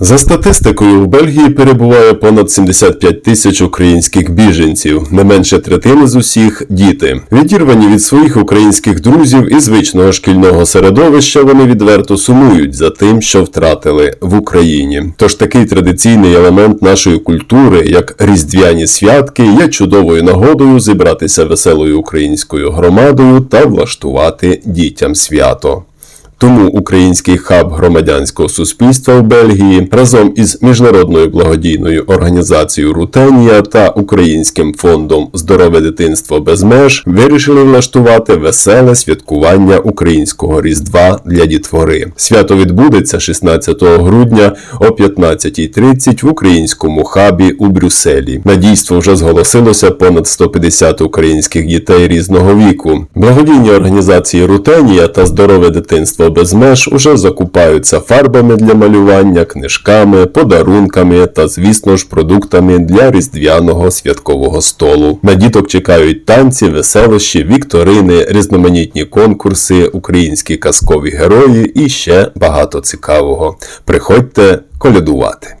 За статистикою, в Бельгії перебуває понад 75 тисяч українських біженців, не менше третини з усіх діти. Відірвані від своїх українських друзів і звичного шкільного середовища, вони відверто сумують за тим, що втратили в Україні. Тож такий традиційний елемент нашої культури, як різдвяні святки, є чудовою нагодою зібратися веселою українською громадою та влаштувати дітям свято. Тому український хаб громадянського суспільства в Бельгії разом із міжнародною благодійною організацією Рутенія та Українським фондом Здорове дитинство без меж вирішили влаштувати веселе святкування українського різдва для дітвори. Свято відбудеться 16 грудня о 15.30 в українському хабі у Брюсселі. На дійство вже зголосилося понад 150 українських дітей різного віку. Благодійні організації Рутенія та Здорове дитинство без меж уже закупаються фарбами для малювання, книжками, подарунками та, звісно ж, продуктами для різдвяного святкового столу. На діток чекають танці, веселощі, вікторини, різноманітні конкурси, українські казкові герої і ще багато цікавого. Приходьте колядувати.